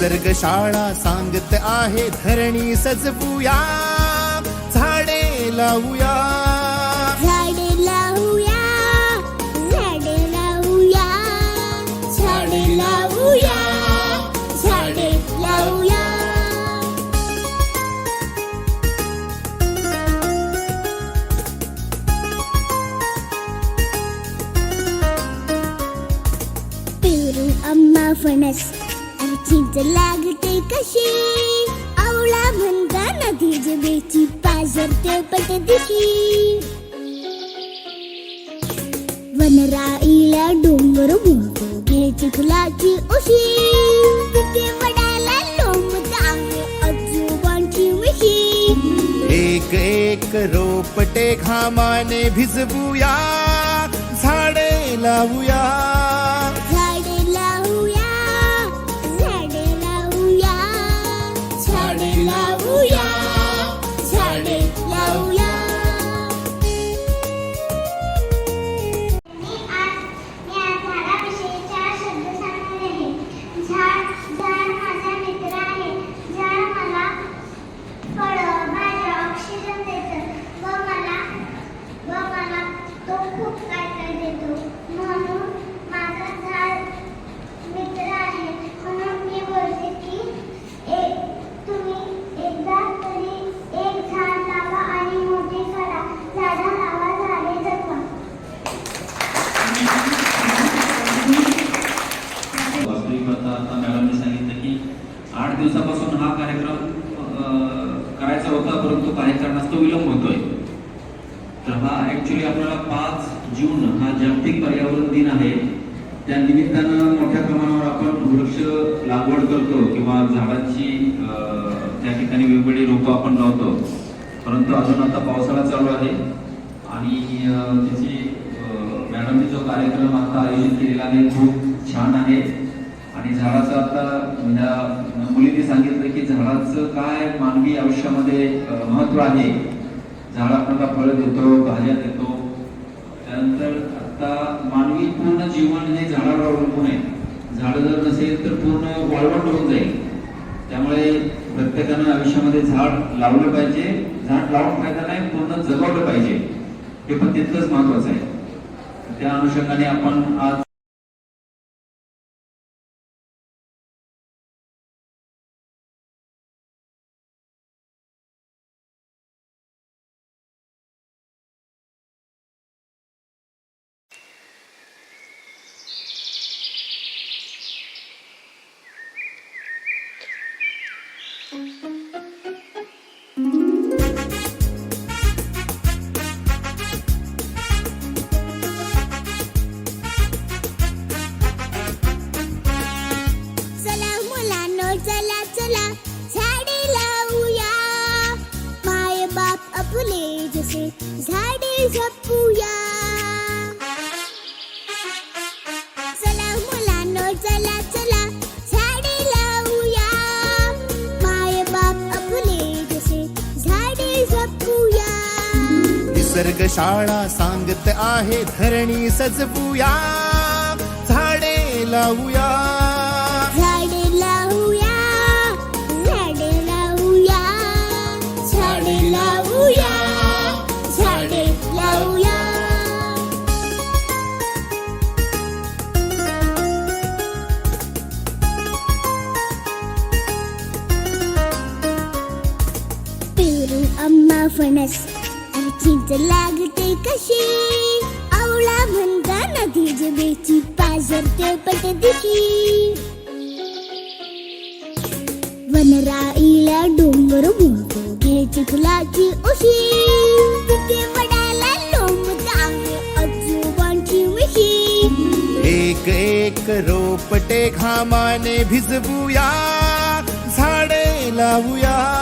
निसर्ग शाळा सांगत आहे धरणी सजवूया झाडे लावूया. झाडे लावूया झाडे लावूया झाडे लावूया झाडे लावूया. पेरू फणस चिंच लागते कशी? आवळा म्हणता नदी जबेची पाझरते पटदिशी वनराईला डोंगर बोलतो घे चिखलाची उशी. तिथे वडाला लोंबत आहे आजोबांची मिशी एक एक रोपटे घामाने भिजवूया झाडे लावूया. हा कार्यक्रम करायचा होता परंतु काही कारणास्तव विलंब होतोय. तर हा ऍक्च्युली आपल्याला पाच जून हा जागतिक पर्यावरण दिन आहे. त्या निमित्तानं मोठ्या प्रमाणावर आपण वृक्ष लागवड करतो किंवा झाडांची त्या ठिकाणी वेगवेगळी रोपं आपण लावतो. परंतु अजून आता पावसाळा चालू आहे आणि त्याची मॅडमने जो कार्यक्रम आता आयोजित केलेला आहे खूप छान आहे. आणि झाडाचा आता म्हणजे मुलीने सांगितलं की झाडाचं काय मानवी आयुष्यामध्ये महत्त्व आहे? झाड आपल्याला फळं देतो भाज्या देतो. त्यानंतर आता मानवी पूर्ण जीवन हे झाडावर अवलंबून आहे. झाड जर नसेल तर पूर्ण वाळवंट होऊन जाईल. त्यामुळे प्रत्येकानं आयुष्यामध्ये झाड लावलं पाहिजे. झाड लावून फायदा नाही पूर्ण जगवलं पाहिजे. हे पण तितकंच महत्वाचं आहे. त्या अनुषंगाने आपण आज निसर्गशाळा सांगत आहे धरणी सजवूया झाडे लावूया. झाडे लावूया झाडे लावूया झाडे लावूया झाडे लावूया. पेरू आंबा फणस चिंच लागते कशी? आवळा म्हणता नदी जबेची पट दिशी. वनराईला डोंगर बोलतो घ्यायची फुलाची उशी. तिथे वडाला लोंबत आजोबांची मिशी एक एक रोपटे घामाने भिजवूया झाडे लावूया.